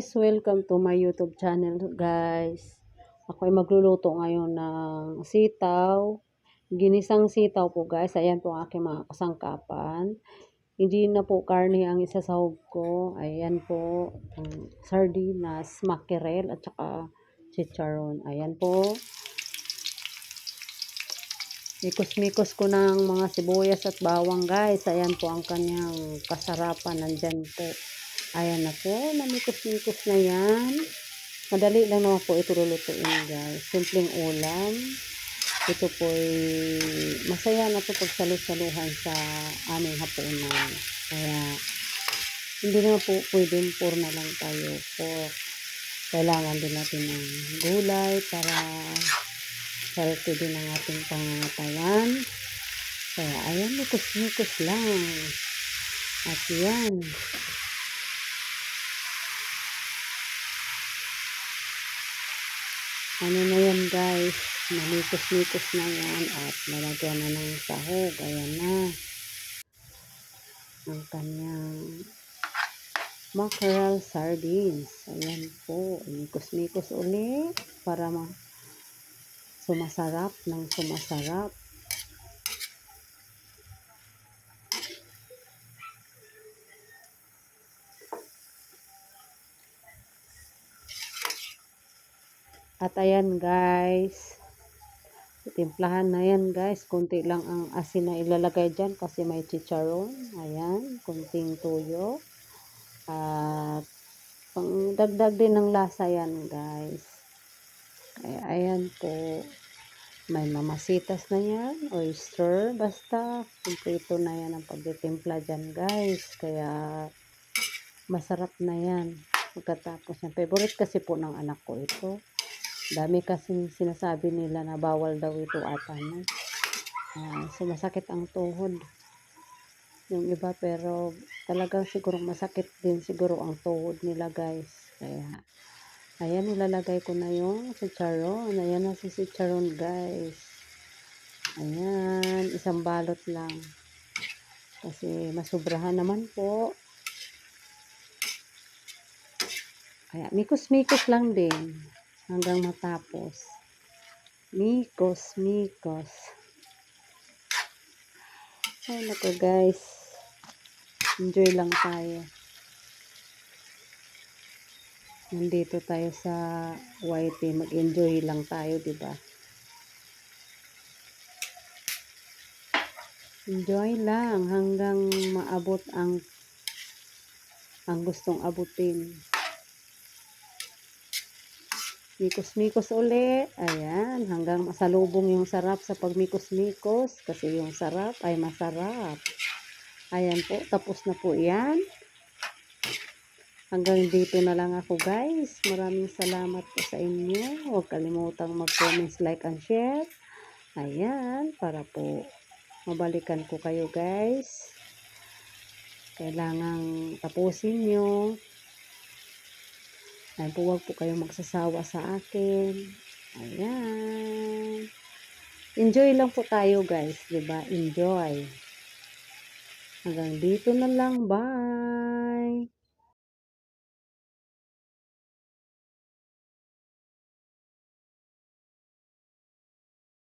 guys, welcome to my YouTube channel guys. Ako ay magluluto ngayon ng sitaw. Ginisang sitaw po guys. Ayan po ang aking mga kasangkapan. Hindi na po karne ang isasahog ko. Ayan po, um, sardinas, mackerel at saka chicharon. Ayan po. Mikos-mikos ko ng mga sibuyas at bawang guys. Ayan po ang kanyang kasarapan. Nandyan po. Ayan na po, namikos-mikos na yan. Madali lang naman po ito lulutuin guys. Simpleng ulam. Ito po ay masaya na po pagsalu-saluhan sa aming hapunan. Kaya hindi na po pwedeng puro na lang tayo po. Kailangan din natin ng gulay para healthy din ang ating pangangatawan. Kaya ayan, mikos-mikos lang. At yan. Ano na yan guys? Malikos-likos na yan at nalagyan na ng sahog. Ayan na. Ang kanyang mackerel sardines. Ayan po. Likos-likos uli para ma sumasarap ng sumasarap At ayan guys. Timplahan na yan guys. Kunti lang ang asin na ilalagay dyan kasi may chicharon. Ayan. Kunting tuyo. At pang dagdag din ng lasa yan guys. Kaya ayan po. May mamasitas na yan. Oyster. Basta. Kumplito na yan ang pagtitimpla dyan guys. Kaya masarap na yan. Pagkatapos yan. Favorite kasi po ng anak ko ito. Dami kasing sinasabi nila na bawal daw ito ata no. Uh, so masakit ang tuhod. Yung iba pero talagang siguro masakit din siguro ang tuhod nila guys. Kaya ayan nilalagay ko na yung chicharon. Ayan na si chicharon guys. Ayan, isang balot lang. Kasi masubrahan naman po. Kaya mikos-mikos lang din hanggang matapos. Mikos, mikos. Ay, nako guys. Enjoy lang tayo. Nandito tayo sa YT. Mag-enjoy lang tayo, di ba? Enjoy lang hanggang maabot ang ang gustong abutin. Mikos-mikos uli. Ayan, hanggang masalubong yung sarap sa pagmikos-mikos kasi yung sarap ay masarap. Ayan po, tapos na po yan. Hanggang dito na lang ako guys. Maraming salamat po sa inyo. Huwag kalimutang mag-comments, like, and share. Ayan, para po mabalikan ko kayo guys. Kailangang tapusin nyo. Ayan po, huwag po kayong magsasawa sa akin. Ayan. Enjoy lang po tayo guys, 'di ba? Enjoy. Hanggang dito na lang. Bye.